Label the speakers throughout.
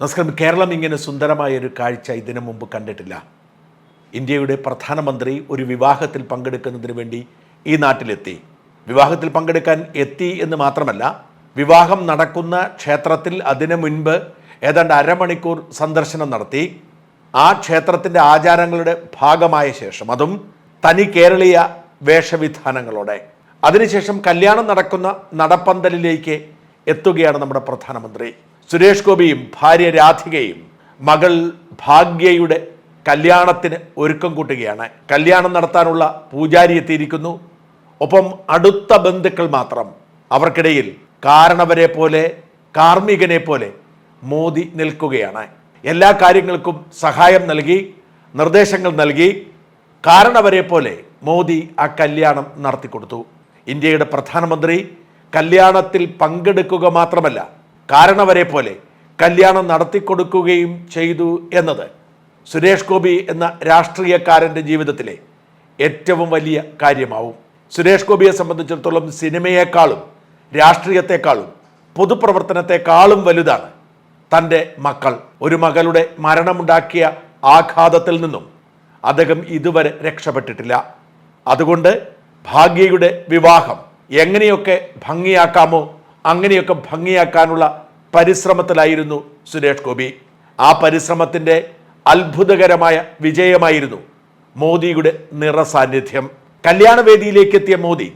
Speaker 1: നമസ്കാരം. കേരളം ഇങ്ങനെ സുന്ദരമായ ഒരു കാഴ്ച ഇതിനു മുമ്പ് കണ്ടിട്ടില്ല. ഇന്ത്യയുടെ പ്രധാനമന്ത്രി ഒരു വിവാഹത്തിൽ പങ്കെടുക്കുന്നതിന് വേണ്ടി ഈ നാട്ടിലെത്തി. വിവാഹത്തിൽ പങ്കെടുക്കാൻ എത്തി എന്ന് മാത്രമല്ല വിവാഹം നടക്കുന്ന ക്ഷേത്രത്തിൽ അതിനു മുൻപ് ഏതാണ്ട് അരമണിക്കൂർ സന്ദർശനം നടത്തി. ആ ക്ഷേത്രത്തിന്റെ ആചാരങ്ങളുടെ ഭാഗമായ ശേഷം അതും തനി കേരളീയ വേഷവിധാനങ്ങളോടെ. അതിനുശേഷം കല്യാണം നടക്കുന്ന നടപ്പന്തലിലേക്ക് എത്തുകയാണ് നമ്മുടെ പ്രധാനമന്ത്രി. സുരേഷ് ഗോപിയും ഭാര്യ രാധികയും മകൾ ഭാഗ്യയുടെ കല്യാണത്തിന് ഒരുക്കം കൂട്ടുകയാണ്. കല്യാണം നടത്താനുള്ള പൂജാരി എത്തിയിരിക്കുന്നു. ഒപ്പം അടുത്ത ബന്ധുക്കൾ മാത്രം. അവർക്കിടയിൽ കാരണവരെ പോലെ കാർമ്മികനെ പോലെ മോദി നിൽക്കുകയാണ്. എല്ലാ കാര്യങ്ങൾക്കും സഹായം നൽകി നിർദ്ദേശങ്ങൾ നൽകി കാരണവരെ പോലെ മോദി ആ കല്യാണം നടത്തിക്കൊടുത്തു. ഇന്ത്യയുടെ പ്രധാനമന്ത്രി കല്യാണത്തിൽ പങ്കെടുക്കുക മാത്രമല്ല കാരണവരെ പോലെ കല്യാണം നടത്തിക്കൊടുക്കുകയും ചെയ്തു എന്നത് സുരേഷ് ഗോപി എന്ന രാഷ്ട്രീയക്കാരന്റെ ജീവിതത്തിലെ ഏറ്റവും വലിയ കാര്യമാവും. സുരേഷ് ഗോപിയെ സംബന്ധിച്ചിടത്തോളം സിനിമയേക്കാളും രാഷ്ട്രീയത്തെക്കാളും പൊതുപ്രവർത്തനത്തെക്കാളും വലുതാണ് തന്റെ മക്കൾ. ഒരു മകളുടെ മരണമുണ്ടാക്കിയ ആഘാതത്തിൽ നിന്നും അദ്ദേഹം ഇതുവരെ രക്ഷപ്പെട്ടിട്ടില്ല. അതുകൊണ്ട് ഭാഗ്യയുടെ വിവാഹം എങ്ങനെയൊക്കെ ഭംഗിയാക്കാമോ അങ്ങനെയൊക്കെ ഭംഗിയാക്കാനുള്ള പരിശ്രമത്തിലായിരുന്നു സുരേഷ് ഗോപി. ആ പരിശ്രമത്തിന്റെ അത്ഭുതകരമായ വിജയമായിരുന്നു മോദിയുടെ നിറസാന്നിധ്യം. കല്യാണവേദിയിലേക്ക് എത്തിയ മോദി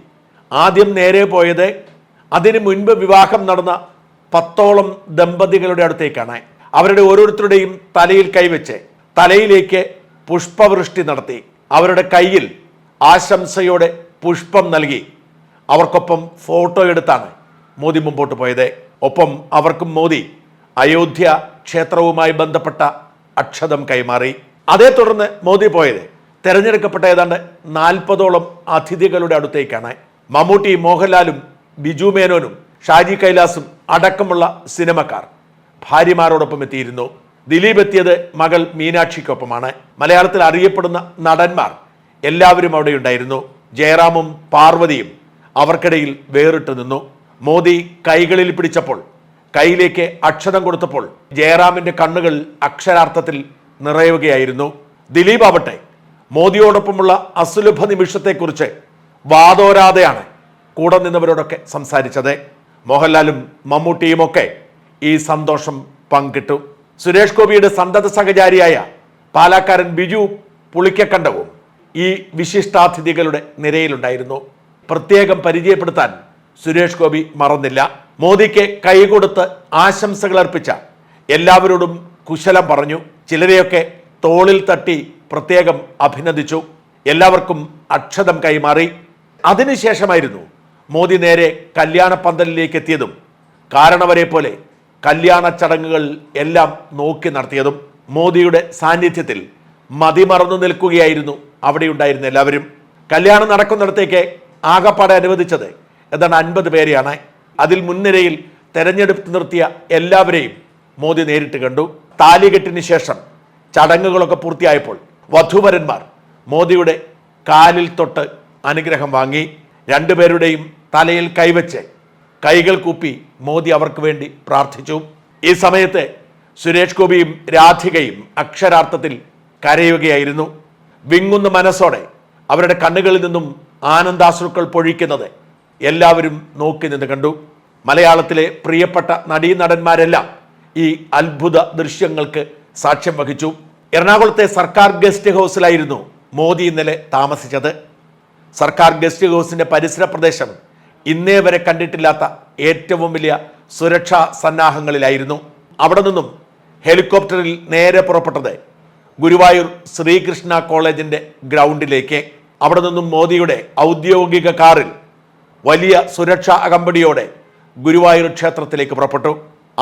Speaker 1: ആദ്യം നേരെ പോയത് അതിനു മുൻപ് വിവാഹം നടന്ന പത്തോളം ദമ്പതികളുടെ അടുത്തേക്കാണ്. അവരുടെ ഓരോരുത്തരുടെയും തലയിൽ കൈവച്ച് തലയിലേക്ക് പുഷ്പവൃഷ്ടി നടത്തി. അവരുടെ കയ്യിൽ ആശംസയോടെ പുഷ്പം നൽകി. അവർക്കൊപ്പം ഫോട്ടോ എടുത്താണ് മോദി മുമ്പോട്ട് പോയത്. ഒപ്പം അവർക്കും മോദി അയോധ്യ ക്ഷേത്രവുമായി ബന്ധപ്പെട്ട അക്ഷതം കൈമാറി. അതേ തുടർന്ന് മോദി പോയത്. തെരഞ്ഞെടുക്കപ്പെട്ട ഏതാണ്ട് നാൽപ്പതോളം അതിഥികളുടെ അടുത്തേക്കാണ്. മമ്മൂട്ടി മോഹൻലാലും ബിജു മേനോനും ഷാജി കൈലാസും അടക്കമുള്ള സിനിമക്കാർ ഭാര്യമാരോടൊപ്പം എത്തിയിരുന്നു. ദിലീപ് എത്തിയത് മകൾ മീനാക്ഷിക്കൊപ്പമാണ്. മലയാളത്തിൽ അറിയപ്പെടുന്ന നടന്മാർ എല്ലാവരും അവിടെ ഉണ്ടായിരുന്നു ജയറാമും പാർവതിയും അവർക്കിടയിൽ വേറിട്ട് നിന്നു. മോദി കൈകളിൽ പിടിച്ചപ്പോൾ കൈയിലേക്ക് അക്ഷരം കൊടുത്തപ്പോൾ ജയറാമിന്റെ കണ്ണുകൾ അക്ഷരാർത്ഥത്തിൽ നിറയുകയായിരുന്നു. ദിലീപ് ആവട്ടെ മോദിയോടൊപ്പമുള്ള അസുലഭ നിമിഷത്തെക്കുറിച്ച് വാതോരാതെയാണ് കൂടെ നിന്നവരോടൊക്കെ സംസാരിച്ചത്. മോഹൻലാലും മമ്മൂട്ടിയുമൊക്കെ ഈ സന്തോഷം പങ്കിട്ടു. സുരേഷ് ഗോപിയുടെ സന്തത സഹചാരിയായ പാലാക്കാരൻ ബിജു പുളിക്കക്കണ്ടവും ഈ വിശിഷ്ടാതിഥികളുടെ നിരയിലുണ്ടായിരുന്നു. പ്രത്യേകം പരിചയപ്പെടുത്താൻ സുരേഷ് ഗോപി മറന്നില്ല. മോദിക്ക് കൈകൊടുത്ത് ആശംസകൾ അർപ്പിച്ച എല്ലാവരോടും കുശലം പറഞ്ഞു. ചിലരെയൊക്കെ തോളിൽ തട്ടി പ്രത്യേകം അഭിനന്ദിച്ചു. എല്ലാവർക്കും അക്ഷതം കൈമാറി. അതിനുശേഷമായിരുന്നു മോദി നേരെ കല്യാണ പന്തലിലേക്ക് എത്തിയതും കാരണവരെ പോലെ കല്യാണ ചടങ്ങുകൾ എല്ലാം നോക്കി നടത്തിയതും മോദിയുടെ സാന്നിധ്യത്തിൽ മതിമറന്നു നിൽക്കുകയായിരുന്നു അവിടെയുണ്ടായിരുന്ന എല്ലാവരും. കല്യാണം നടക്കുന്നിടത്തേക്ക് ആകപ്പാടെ അനുവദിച്ചത് ഏതാണ്ട് അൻപത് പേരെയാണ് അതിൽ മുൻനിരയിൽ തെരഞ്ഞെടുപ്പ് നിർത്തിയ എല്ലാവരെയും മോദി നേരിട്ട് കണ്ടു. താലികെട്ടിന് ശേഷം ചടങ്ങുകളൊക്കെ പൂർത്തിയായപ്പോൾ വധുവരന്മാർ മോദിയുടെ കാലിൽ തൊട്ട് അനുഗ്രഹം വാങ്ങി. രണ്ടുപേരുടെയും തലയിൽ കൈവച്ച് കൈകൾ കൂപ്പി മോദി അവർക്ക് വേണ്ടി പ്രാർത്ഥിച്ചു. ഈ സമയത്ത് സുരേഷ് ഗോപിയും രാധികയും അക്ഷരാർത്ഥത്തിൽ കരയുകയായിരുന്നു. വിങ്ങുന്ന മനസ്സോടെ അവരുടെ കണ്ണുകളിൽ നിന്നും ആനന്ദാശ്രുക്കൾ പൊഴിക്കുന്നത് എല്ലാവരും നോക്കി നിന്ന് കണ്ടു. മലയാളത്തിലെ പ്രിയപ്പെട്ട നടീനടന്മാരെല്ലാം ഈ അത്ഭുത ദൃശ്യങ്ങൾക്ക് സാക്ഷ്യം വഹിച്ചു. എറണാകുളത്തെ സർക്കാർ ഗസ്റ്റ് ഹൗസിലായിരുന്നു മോദി ഇന്നലെ താമസിച്ചത്. സർക്കാർ ഗസ്റ്റ് ഹൗസിന്റെ പരിസര പ്രദേശം ഇന്നേ വരെ കണ്ടിട്ടില്ലാത്ത ഏറ്റവും വലിയ സുരക്ഷാ സന്നാഹങ്ങളിലായിരുന്നു. അവിടെ നിന്നും ഹെലികോപ്റ്ററിൽ നേരെ പുറപ്പെട്ടത് ഗുരുവായൂർ ശ്രീകൃഷ്ണ കോളേജിന്റെ ഗ്രൗണ്ടിലേക്ക്. അവിടെ നിന്നും മോദിയുടെ ഔദ്യോഗിക കാറിൽ വലിയ സുരക്ഷാ അകമ്പടിയോടെ ഗുരുവായൂർ ക്ഷേത്രത്തിലേക്ക് പുറപ്പെട്ടു.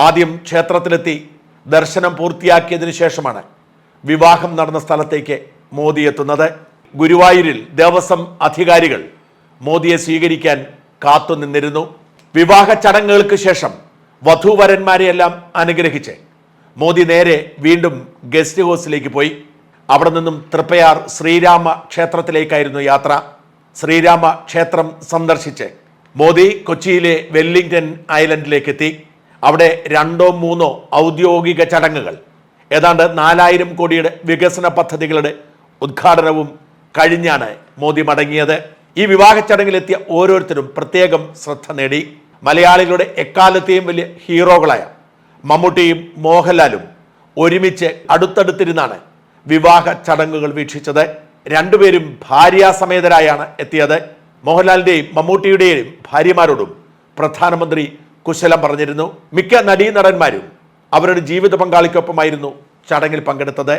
Speaker 1: ആദ്യം ക്ഷേത്രത്തിലെത്തി ദർശനം പൂർത്തിയാക്കിയതിനു ശേഷമാണ് വിവാഹം നടന്ന സ്ഥലത്തേക്ക് മോദി എത്തുന്നത്. ഗുരുവായൂരിൽ ദേവസ്വം അധികാരികൾ മോദിയെ സ്വീകരിക്കാൻ കാത്തുനിന്നിരുന്നു വിവാഹ ചടങ്ങുകൾക്ക് ശേഷം വധൂവരന്മാരെയെല്ലാം അനുഗ്രഹിച്ച് മോദി നേരെ വീണ്ടും ഗസ്റ്റ് ഹൗസിലേക്ക് പോയി. അവിടെ നിന്നും തൃപ്പയാർ ശ്രീരാമ ക്ഷേത്രത്തിലേക്കായിരുന്നു യാത്ര. ശ്രീരാമ ക്ഷേത്രം സന്ദർശിച്ച് മോദി കൊച്ചിയിലെ വെല്ലിംഗ്ടൺ ഐലൻഡിലേക്ക് എത്തി അവിടെ രണ്ടോ മൂന്നോ ഔദ്യോഗിക ചടങ്ങുകൾ. ഏതാണ്ട് നാലായിരം കോടിയുടെ വികസന പദ്ധതികളുടെ ഉദ്ഘാടനവും കഴിഞ്ഞാണ് മോദി മടങ്ങിയത്. ഈ വിവാഹ ചടങ്ങിലെത്തിയ ഓരോരുത്തരും പ്രത്യേകം ശ്രദ്ധ നേടി. മലയാളികളുടെ എക്കാലത്തെയും വലിയ ഹീറോകളായ മമ്മൂട്ടിയും മോഹൻലാലും ഒരുമിച്ച് അടുത്തടുത്തിരുന്നാണ് വിവാഹ ചടങ്ങുകൾ വീക്ഷിച്ചത്. രണ്ടുപേരും ഭാര്യാസമേതരായാണ് എത്തിയത്. മോഹൻലാലിന്റെയും മമ്മൂട്ടിയുടെയും ഭാര്യമാരോടും പ്രധാനമന്ത്രി കുശലം പറഞ്ഞിരുന്നു. മിക്ക നടീനടന്മാരും അവരുടെ ജീവിത പങ്കാളിക്കൊപ്പമായിരുന്നു ചടങ്ങിൽ പങ്കെടുത്തത്.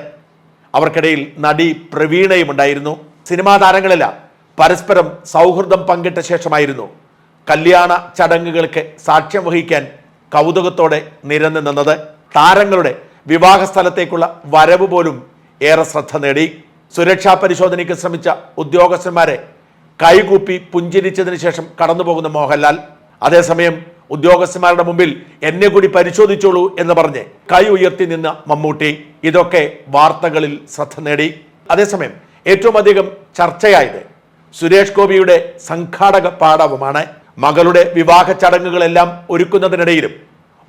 Speaker 1: അവർക്കിടയിൽ നടി പ്രവീണയും ഉണ്ടായിരുന്നു. സിനിമാ താരങ്ങളെല്ലാം പരസ്പരം സൗഹൃദം പങ്കിട്ട ശേഷമായിരുന്നു കല്യാണ ചടങ്ങുകൾക്ക് സാക്ഷ്യം വഹിക്കാൻ കൗതുകത്തോടെ നിരന്നു നിന്നത്. താരങ്ങളുടെ വിവാഹ സ്ഥലത്തേക്കുള്ള വരവ് പോലും ഏറെ ശ്രദ്ധ നേടി. സുരക്ഷാ പരിശോധനയ്ക്ക് ശ്രമിച്ച ഉദ്യോഗസ്ഥന്മാരെ കൈകൂപ്പി പുഞ്ചിരിച്ചതിന് ശേഷം കടന്നുപോകുന്ന മോഹൻലാൽ. അതേസമയം ഉദ്യോഗസ്ഥന്മാരുടെ മുമ്പിൽ എന്നെ കൂടി പരിശോധിച്ചോളൂ എന്ന് പറഞ്ഞ് കൈ ഉയർത്തി നിന്ന മമ്മൂട്ടി. ഇതൊക്കെ വാർത്തകളിൽ ശ്രദ്ധ നേടി. അതേസമയം ഏറ്റവും അധികം ചർച്ചയായത് സുരേഷ് ഗോപിയുടെ സംഘാടക പാഠവുമാണ്. മകളുടെ വിവാഹ ചടങ്ങുകളെല്ലാം ഒരുക്കുന്നതിനിടയിലും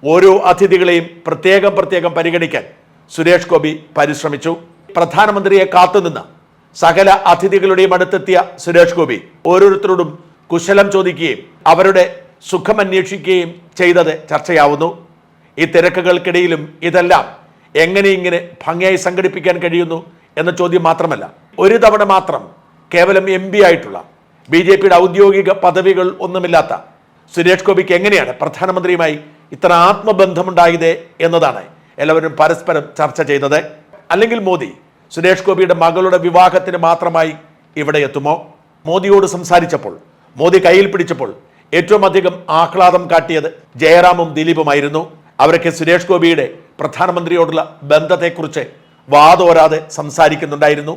Speaker 1: ഓരോ അതിഥികളെയും പ്രത്യേകം പ്രത്യേകം പരിഗണിക്കാൻ സുരേഷ് ഗോപി പരിശ്രമിച്ചു. പ്രധാനമന്ത്രിയെ കാത്തുനിന്ന സകല അതിഥികളുടെയും അടുത്തെത്തിയ സുരേഷ് ഗോപി ഓരോരുത്തരോടും കുശലം ചോദിക്കുകയും അവരുടെ സുഖം അന്വേഷിക്കുകയും ചെയ്തത് ചർച്ചയാവുന്നു. ഈ തിരക്കുകൾക്കിടയിലും ഇതെല്ലാം എങ്ങനെ ഇങ്ങനെ ഭംഗിയായി സംഘടിപ്പിക്കാൻ കഴിയുന്നു എന്ന ചോദ്യം മാത്രമല്ല ഒരു തവണ മാത്രം കേവലം എം പി ആയിട്ടുള്ള ബി ജെ പിയുടെ ഔദ്യോഗിക പദവികൾ ഒന്നുമില്ലാത്ത സുരേഷ് ഗോപിക്ക് എങ്ങനെയാണ് പ്രധാനമന്ത്രിയുമായി ഇത്ര ആത്മബന്ധമുണ്ടായത് എന്നതാണ് എല്ലാവരും പരസ്പരം ചർച്ച ചെയ്തത്. അല്ലെങ്കിൽ മോദി സുരേഷ് ഗോപിയുടെ മകളുടെ വിവാഹത്തിന് മാത്രമായി ഇവിടെ എത്തുമോ? മോദിയോട് സംസാരിച്ചപ്പോൾ മോദി കയ്യിൽ പിടിച്ചപ്പോൾ ഏറ്റവും അധികം ആഹ്ലാദം കാട്ടിയത് ജയറാമും ദിലീപുമായിരുന്നു. അവരൊക്കെ സുരേഷ് ഗോപിയുടെ പ്രധാനമന്ത്രിയോടുള്ള ബന്ധത്തെക്കുറിച്ച് വാതോരാതെ സംസാരിക്കുന്നുണ്ടായിരുന്നു.